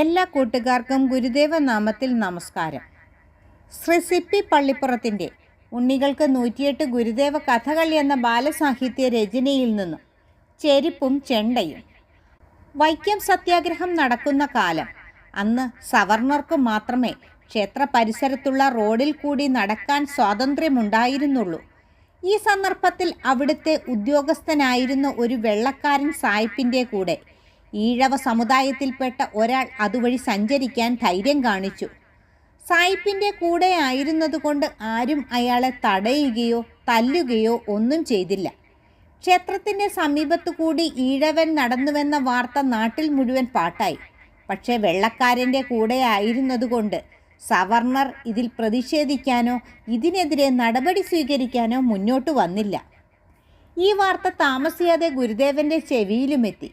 എല്ലാ കൂട്ടുകാർക്കും ഗുരുദേവ നാമത്തിൽ നമസ്കാരം. ശ്രീ സിപ്പി പള്ളിപ്പുറത്തിന്റെ ഉണ്ണികൾക്ക് നൂറ്റിയെട്ട് ഗുരുദേവ കഥകൾ എന്ന ബാലസാഹിത്യ രചനയിൽ നിന്നും ചെരുപ്പും ചെണ്ടയും. വൈക്കം സത്യാഗ്രഹം നടക്കുന്ന കാലം അന്ന് സവർണർക്ക് മാത്രമേ ക്ഷേത്ര പരിസരത്തുള്ള റോഡിൽ കൂടി നടക്കാൻ സ്വാതന്ത്ര്യമുണ്ടായിരുന്നുള്ളൂ. ഈ സന്ദർഭത്തിൽ അവിടുത്തെ ഉദ്യോഗസ്ഥനായിരുന്ന ഒരു വെള്ളക്കാരൻ സായിപ്പിന്റെ കൂടെ ഈഴവ സമുദായത്തിൽപ്പെട്ട ഒരാൾ അതുവഴി സഞ്ചരിക്കാൻ ധൈര്യം കാണിച്ചു. സായിപ്പിന്റെ കൂടെ ആയിരുന്നതുകൊണ്ട് ആരും അയാളെ തടയുകയോ തല്ലുകയോ ഒന്നും ചെയ്തില്ല. ക്ഷേത്രത്തിന്റെ സമീപത്തു കൂടി ഈഴവൻ നടന്നുവെന്ന വാർത്ത നാട്ടിൽ മുഴുവൻ പാട്ടായി. പക്ഷേ വെള്ളക്കാരന്റെ കൂടെ ആയിരുന്നതുകൊണ്ട് സവർണർ ഇതിൽ പ്രതിഷേധിക്കാനോ ഇതിനെതിരെ നടപടി സ്വീകരിക്കാനോ മുന്നോട്ട് വന്നില്ല. ഈ വാർത്ത താമസിയാതെ ഗുരുദേവന്റെ ചെവിയിലുമെത്തി.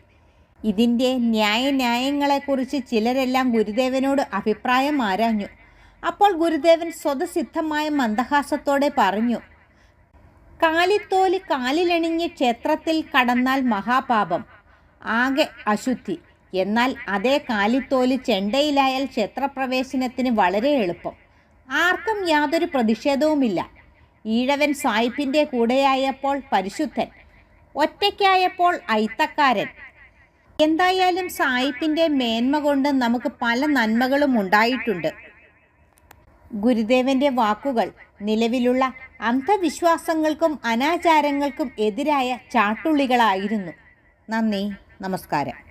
ഇതിന്റെ ന്യായന്യായങ്ങളെക്കുറിച്ച് ചിലരെല്ലാം ഗുരുദേവനോട് അഭിപ്രായം ആരാഞ്ഞു. അപ്പോൾ ഗുരുദേവൻ സ്വതസിദ്ധമായ മന്ദഹാസത്തോടെ പറഞ്ഞു കാലിത്തോലി കാലിലണിഞ്ഞ് ക്ഷേത്രത്തിൽ കടന്നാൽ മഹാപാപം ആകെ അശുദ്ധി. എന്നാൽ അതേ കാലിത്തോലി ചെണ്ടയിലായാൽ ക്ഷേത്രപ്രവേശനത്തിന് വളരെ എളുപ്പം. ആർക്കും യാതൊരു പ്രതിഷേധവുമില്ല. ഈഴവൻ സായിപ്പിന്റെ കൂടെയായപ്പോൾ പരിശുദ്ധൻ ഒറ്റയ്ക്കായപ്പോൾ ഐത്തക്കാരൻ എന്തായാലും സായിപ്പിന്റെ മേന്മ കൊണ്ട് നമുക്ക് പല നന്മകളും ഉണ്ടായിട്ടുണ്ട്. ഗുരുദേവന്റെ വാക്കുകൾ നിലവിലുള്ള അന്ധവിശ്വാസങ്ങൾക്കും അനാചാരങ്ങൾക്കും എതിരായ ചാട്ടുള്ളികളായിരുന്നു. നന്ദി നമസ്കാരം.